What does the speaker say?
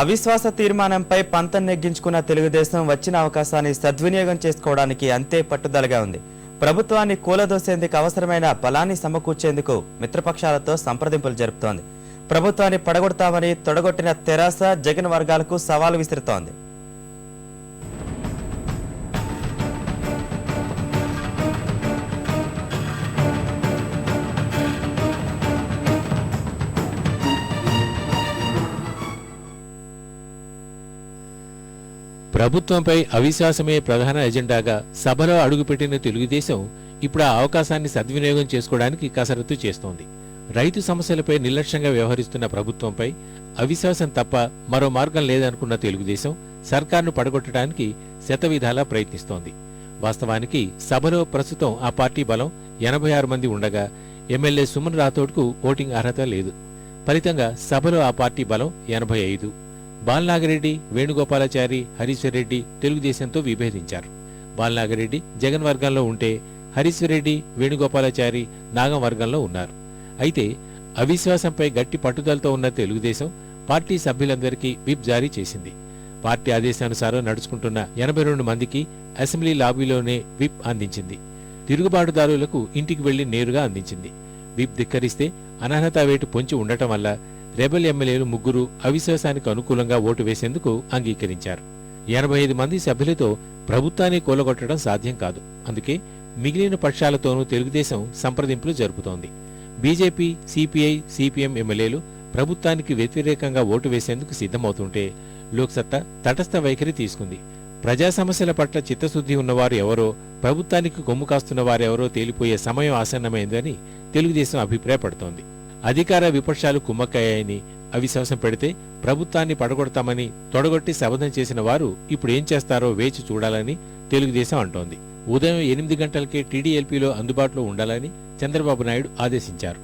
అవిశ్వాస తీర్మానంపై పంతం నెగ్గించుకున్న తెలుగుదేశం వచ్చిన అవకాశాన్ని సద్వినియోగం చేసుకోవడానికి అంతే పట్టుదలగా ఉంది. ప్రభుత్వాన్ని కూలదోసేందుకు అవసరమైన బలాన్ని సమకూర్చేందుకు మిత్రపక్షాలతో సంప్రదింపులు జరుపుతోంది. ప్రభుత్వాన్ని పడగొడతామని తొడగొట్టిన తెరాస జగన్ వర్గాలకు సవాలు విసురుతోంది. ప్రభుత్వంపై అవిశ్వాసమే ప్రధాన ఎజెండాగా సభలో అడుగుపెట్టిన తెలుగుదేశం ఇప్పుడు ఆ అవకాశాన్ని సద్వినియోగం చేసుకోవడానికి కసరత్తు చేస్తోంది. రైతు సమస్యలపై నిర్లక్ష్యంగా వ్యవహరిస్తున్న ప్రభుత్వంపై అవిశ్వాసం తప్ప మరో మార్గం లేదనుకున్న తెలుగుదేశం సర్కార్ను పడగొట్టడానికి శతవిధాలా ప్రయత్నిస్తోంది. వాస్తవానికి సభలో ప్రస్తుతం ఆ పార్టీ బలం ఎనభై ఆరు మంది ఉండగా ఎమ్మెల్యే సుమన్ రాథోడ్కు ఓటింగ్ అర్హత లేదు. ఫలితంగా సభలో ఆ పార్టీ బలం ఎనభై ఐదు. బాలనాగరెడ్డి వేణుగోపాలాచారి హరీశ్వరరెడ్డి తెలుగుదేశంతో విభేదించారు. బాలనాగరెడ్డి జగన్ వర్గంలో ఉంటే హరీశ్వరరెడ్డి వేణుగోపాలాచారి నాగం వర్గంలో ఉన్నారు. అయితే అవిశ్వాసంపై గట్టి పట్టుదలతో ఉన్న తెలుగుదేశం పార్టీ సభ్యులందరికీ విప్ జారీ చేసింది. పార్టీ ఆదేశానుసారం నడుచుకుంటున్న ఎనభై రెండు మందికి అసెంబ్లీ లాబీలోనే విప్ అందించింది. తిరుగుబాటుదారులకు ఇంటికి వెళ్ళి నేరుగా అందించింది. విప్ ధిక్కరిస్తే అనర్హత వేటు పొంచి ఉండటం వల్ల రెబెల్ ఎమ్మెల్యేలు ముగ్గురు అవిశ్వాసానికి అనుకూలంగా ఓటు వేసేందుకు అంగీకరించారు. ఎనభై ఐదు మంది సభ్యులతో ప్రభుత్వాన్ని కూలగొట్టడం సాధ్యం కాదు. అందుకే మిగిలిన పక్షాలతోనూ తెలుగుదేశం సంప్రదింపులు జరుపుతోంది. బీజేపీ సిపిఐ సిపిఎం ఎమ్మెల్యేలు ప్రభుత్వానికి వ్యతిరేకంగా ఓటు వేసేందుకు సిద్ధమవుతుంటే లోక్సత్తా తటస్థ వైఖరి తీసుకుంది. ప్రజా సమస్యల పట్ల చిత్తశుద్ధి ఉన్నవారు ఎవరో ప్రభుత్వానికి కొమ్ము కాస్తున్న వారెవరో తేలిపోయే సమయం ఆసన్నమైందని తెలుగుదేశం అభిప్రాయపడుతోంది. అధికార విపక్షాలు కుమ్మక్కయ్యాయని అవిశ్వాసం పెడితే ప్రభుత్వాన్ని పడగొడతామని తొడగొట్టి శబదం చేసిన వారు ఇప్పుడు ఏం చేస్తారో వేచి చూడాలని తెలుగుదేశం అంటోంది. ఉదయం ఎనిమిది గంటలకే టీడీఎల్పీలో అందుబాటులో ఉండాలని చంద్రబాబు నాయుడు ఆదేశించారు.